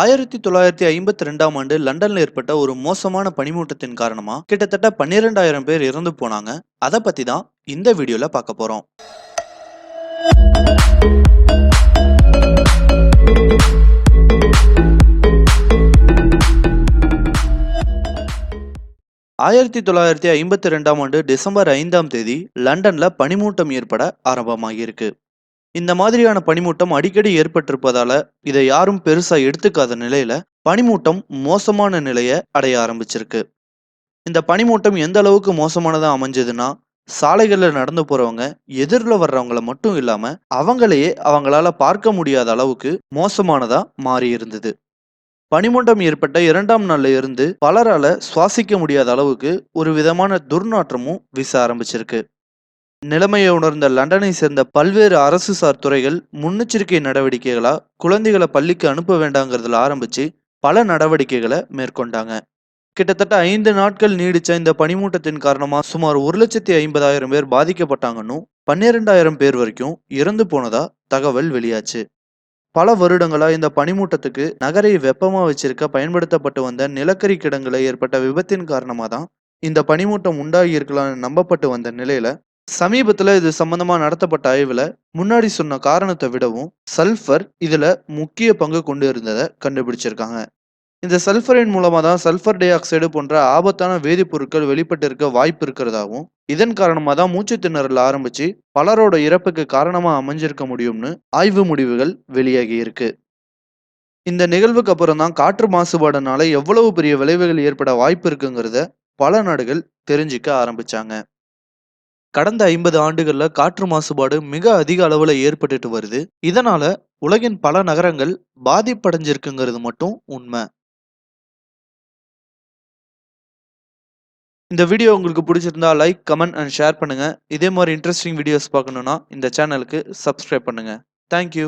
ஆயிரத்தி தொள்ளாயிரத்தி ஐம்பத்தி ரெண்டாம் ஆண்டு லண்டன்ல ஏற்பட்ட ஒரு மோசமான பனிமூட்டத்தின் காரணமா கிட்டத்தட்ட பன்னிரெண்டாயிரம் பேர் இறந்து போனாங்க. அதை பத்தி தான் இந்த வீடியோல பார்க்க போறோம். ஆயிரத்தி தொள்ளாயிரத்தி ஐம்பத்தி ரெண்டாம் ஆண்டு டிசம்பர் ஐந்தாம் தேதி லண்டன்ல பனிமூட்டம் ஏற்பட ஆரம்பமாகியிருக்கு. இந்த மாதிரியான பனிமூட்டம் அடிக்கடி ஏற்பட்டிருப்பதால இதை யாரும் பெருசா எடுத்துக்காத நிலையில பனிமூட்டம் மோசமான நிலையை அடைய ஆரம்பிச்சிருக்கு. இந்த பனிமூட்டம் எந்த அளவுக்கு மோசமானதா அமைஞ்சதுன்னா சாலைகள்ல நடந்து போறவங்க எதிரில் வர்றவங்கள மட்டும் இல்லாம அவங்களையே அவங்களால பார்க்க முடியாத அளவுக்கு மோசமானதா மாறி இருந்தது. பனிமூட்டம் ஏற்பட்ட இரண்டாம் நாள்ல இருந்து பலரால சுவாசிக்க முடியாத அளவுக்கு ஒரு விதமான துர்நாற்றமும் வீச ஆரம்பிச்சிருக்கு. நிலைமையை உணர்ந்த லண்டனை சேர்ந்த பல்வேறு அரசு சார் துறைகள் முன்னெச்சரிக்கை நடவடிக்கைகளா குழந்தைகளை பள்ளிக்கு அனுப்ப வேண்டாங்கிறதுல ஆரம்பிச்சு பல நடவடிக்கைகளை மேற்கொண்டாங்க. கிட்டத்தட்ட ஐந்து நாட்கள் நீடிச்ச இந்த பனிமூட்டத்தின் காரணமா சுமார் ஒரு லட்சத்தி ஐம்பதாயிரம் பேர் பாதிக்கப்பட்டாங்கன்னு பன்னிரெண்டாயிரம் பேர் வரைக்கும் இறந்து போனதா தகவல் வெளியாச்சு. பல வருடங்களா இந்த பனிமூட்டத்துக்கு நகரை வெப்பமா வச்சிருக்க பயன்படுத்தப்பட்டு வந்த நிலக்கரி கிடங்குல ஏற்பட்ட விபத்தின் காரணமா தான் இந்த பனிமூட்டம் உண்டாகி இருக்கலாம்னு நம்பப்பட்டு வந்த நிலையில சமீபத்துல இது சம்பந்தமா நடத்தப்பட்ட ஆய்வுல முன்னாடி சொன்ன காரணத்தை விடவும் சல்ஃபர் இதுல முக்கிய பங்கு கொண்டு இருந்ததை கண்டுபிடிச்சிருக்காங்க. இந்த சல்ஃபரின் மூலமா தான் சல்ஃபர் டை ஆக்சைடு போன்ற ஆபத்தான வேதிப்பொருட்கள் வெளிப்பட்டு இருக்க வாய்ப்பு இருக்கிறதாவும் இதன் காரணமா தான் மூச்சு திணறல் ஆரம்பிச்சு பலரோட இறப்புக்கு காரணமா அமைஞ்சிருக்க முடியும்னு ஆய்வு முடிவுகள் வெளியாகி இருக்கு. இந்த நிகழ்வுக்கு அப்புறம் தான் காற்று மாசுபாடுனால எவ்வளவு பெரிய விளைவுகள் ஏற்பட வாய்ப்பு இருக்குங்கிறத பல நாடுகள் தெரிஞ்சுக்க ஆரம்பிச்சாங்க. கடந்த ஐம்பது ஆண்டுகள்ல காற்று மாசுபாடு மிக அதிக அளவுல ஏற்பட்டுட்டு வருது. இதனால உலகின் பல நகரங்கள் பாதிப்படைஞ்சிருக்குங்கிறது மட்டும் உண்மை. இந்த வீடியோ உங்களுக்கு பிடிச்சிருந்தா லைக் கமெண்ட் அண்ட் ஷேர் பண்ணுங்க. இதே மாதிரி இன்ட்ரெஸ்டிங் வீடியோஸ் பார்க்கணுன்னா இந்த சேனலுக்கு சப்ஸ்கிரைப் பண்ணுங்க. தேங்க்யூ